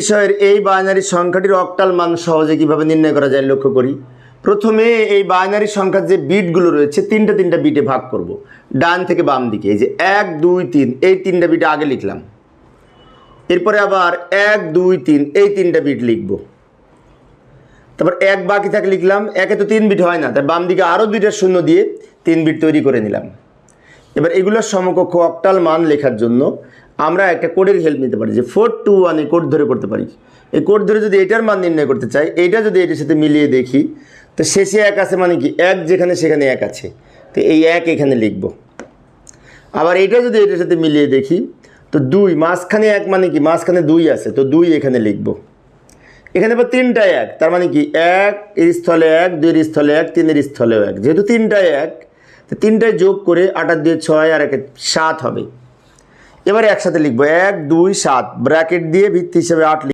বিষয়ের এই বাইনারি সংখ্যাটির অক্টাল মান সহজে কীভাবে নির্ণয় করা যায় লক্ষ্য করি। প্রথমে এই বাইনারি সংখ্যার যে বিটগুলো রয়েছে, তিনটা তিনটা বিটে ভাগ করব। ডান থেকে বাম দিকে, এই যে এক, দুই, তিন, এই তিনটা বিটে আগে লিখলাম। এরপরে আবার এক, দুই, তিন, এই তিনটা বিট লিখব। তারপর এক বাকি থাকে লিখলাম, একে তো তিন বিট হয় না, তাই বাম দিকে আরও দুইটা শূন্য দিয়ে তিন বিট তৈরি করে নিলাম। এবার এগুলোর সমকক্ষ অক্টাল মান লেখার জন্য আমরা একটা কোডের হেল্প নিতে পারি, যে ফোর টু ওয়ান এই কোড ধরে করতে পারি। এই কোড ধরে যদি এটার মান নির্ণয় করতে চাই এইটা যদি এটার সাথে মিলিয়ে দেখি, তো শেষে এক আছে মানে কি, এক যেখানে সেখানে এক আছে। তো এই এক এখানে লিখব। আবার এটা যদি এটার সাথে মিলিয়ে দেখি, তো দুই, মাঝখানে এক মানে কি, মাঝখানে দুই আছে, তো দুই এখানে লিখব। এখানে আবার তিনটা এক, তার মানে কি, এক এর স্থলে এক, দুইয়ের স্থলে এক, তিনের স্থলেও এক। যেহেতু তিনটায় এক, তো তিনটায় যোগ করে আটার দিয়ে ছয় আর একে সাত হবে। এবারে একসাথে লিখব এক দুই সাত ব্র্যাকেট দিয়ে ভিত্তি হিসেবে আট লিখব